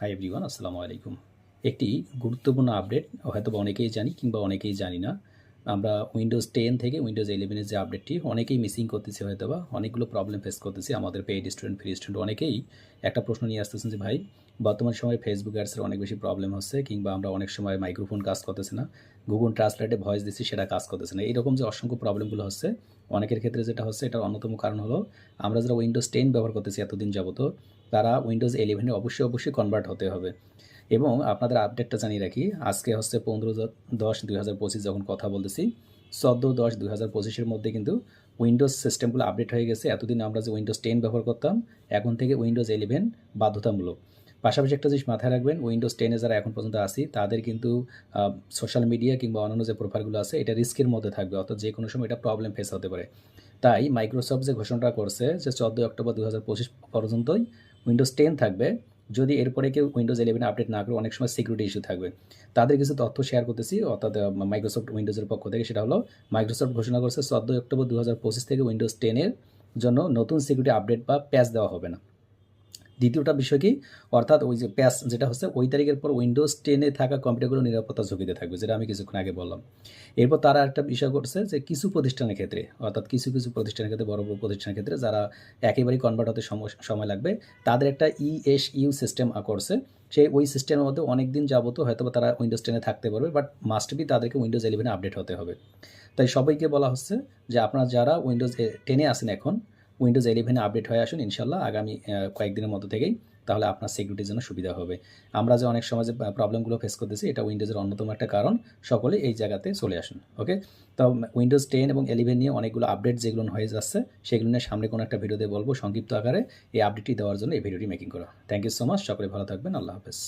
Hi everyone আসসালামু আলাইকুম একটি গুরুত্বপূর্ণ আপডেট হয়তো অনেকেই জানি কিংবা অনেকেই জানি না। আমরা উইন্ডোজ টেন থেকে উইন্ডোজ ইলেভেনের যে আপডেটটি অনেকেই মিসিং করতেছি হয়তো বা অনেকগুলো প্রবলেম ফেস করতেছি। আমাদের পেইড স্টুডেন্ট ফ্রি স্টুডেন্ট অনেকেই একটা প্রশ্ন নিয়ে আসতেছেন যে, ভাই, বর্তমান সময়ে ফেসবুক অ্যাডসের অনেক বেশি প্রবলেম হচ্ছে কিংবা আমরা অনেক সময় মাইক্রোফোন কাজ করতেছে না। গুগল ট্রান্সলেটে ভয়েস দিচ্ছি, সেটা কাজ করতেছে না। এইরকম যে অসংখ্য প্রবলেমগুলো হচ্ছে অনেকের ক্ষেত্রে যেটা হচ্ছে, এটার অন্যতম কারণ হলো, আমরা যারা উইন্ডোজ টেন ব্যবহার করতেছি এতদিন যাবত, তারা উইন্ডোজ ইলেভেনে অবশ্যই অবশ্যই কনভার্ট হতে হবে। এবং আপনাদের আপডেটটা জানিয়ে রাখি, আজকে হচ্ছে পনেরো দশ দুই হাজার পঁচিশ যখন কথা বলতেছি, চোদ্দ দশ দুই হাজার পঁচিশের মধ্যে কিন্তু উইন্ডোজ সিস্টেমগুলো আপডেট হয়ে গেছে। এতদিন আমরা যে উইন্ডোজ টেন ব্যবহার করতাম, এখন থেকে উইন্ডোজ ইলেভেন বাধ্যতামূলক। পাশাপাশি একটা জিনিস মাথায় রাখবেন উইন্ডোজ টেনে যারা এখন পর্যন্ত আসি তাদের কিন্তু সোশ্যাল মিডিয়া কিংবা অন্যান্য যে প্রোফাইলগুলো আছে, এটা রিস্কের মধ্যে থাকবে, অর্থাৎ যে কোনো সময় এটা প্রবলেম ফেস হতে পারে। তাই মাইক্রোসফট যে ঘোষণাটা করছে যে চোদ্দোই অক্টোবর দু হাজার পঁচিশ পর্যন্তই উইন্ডোজ টেন থাকবে। যদি এরপরে কেউ উইন্ডোজ ইলেভেন আপডেট না করে, অনেক সময় সিকিউরিটি ইস্যু থাকবে। তাদের কিছু তথ্য শেয়ার করতেছি, অর্থাৎ মাইক্রোসফট উইন্ডোজের পক্ষ থেকে, সেটা হলো মাইক্রোসফট ঘোষণা করছে চোদ্দোই অক্টোবর দু হাজার পঁচিশ থেকে উইন্ডোজ টেনের জন্য নতুন সিকিউরিটি আপডেট বা প্যাচ দেওয়া হবে না। দ্বিতীয়টা বিষয় কি? অর্থাৎ ওই যে প্যাচ যেটা হচ্ছে, ওই তারিখের পর উইন্ডোজ টেনে থাকা কম্পিউটারগুলো নিরাপত্তা ঝুঁকিতে থাকবে, যেটা আমি কিছুক্ষণ আগে বললাম। এরপর তারা একটা বিষয় করছে যে কিছু প্রতিষ্ঠানের ক্ষেত্রে, অর্থাৎ কিছু কিছু প্রতিষ্ঠানের ক্ষেত্রে, বড় বড় প্রতিষ্ঠানের ক্ষেত্রে যারা একেবারেই কনভার্ট হতে সময় লাগবে, তাদের একটা ইএস ইউ সিস্টেম করছে। সেই ওই সিস্টেমের মধ্যে অনেক দিন যাবত হয়তো তারা উইন্ডোজ টেনে থাকতে পারবে বাট মাস্ট বি তাদেরকে উইন্ডোজ ইলেভেনে আপডেট হতে হবে। তাই সবাইকে বলা হচ্ছে যে আপনারা যারা উইন্ডোজ টেনে আসেন এখন উইন্ডোজ ইলেভেনে আপডেট হয়ে আসুন, ইনশাল্লাহ আগামী কয়েকদিনের মধ্যে থেকেই তাহলে আপনার সিকিউরিটির জন্য সুবিধা হবে। আমরা যে অনেক সময় যে প্রবলেমগুলো ফেস করতেছি, এটা উইন্ডোজের অন্যতম একটা কারণ। সকলে এই জায়গাতে চলে আসুন ওকে তো উইন্ডোজ টেন এবং ইলেভেন নিয়ে অনেকগুলো আপডেট যেগুলো হয়ে যাচ্ছে, সেগুলো নিয়ে সামনে কোনো একটা ভিডিওতে বলব। সংক্ষিপ্ত আকারে এই আপডেটটি দেওয়ার জন্য এই ভিডিওটি মেকিং করা। থ্যাংক ইউ সো মাচ সকলে ভালো থাকবেন, আল্লাহ হাফেজ।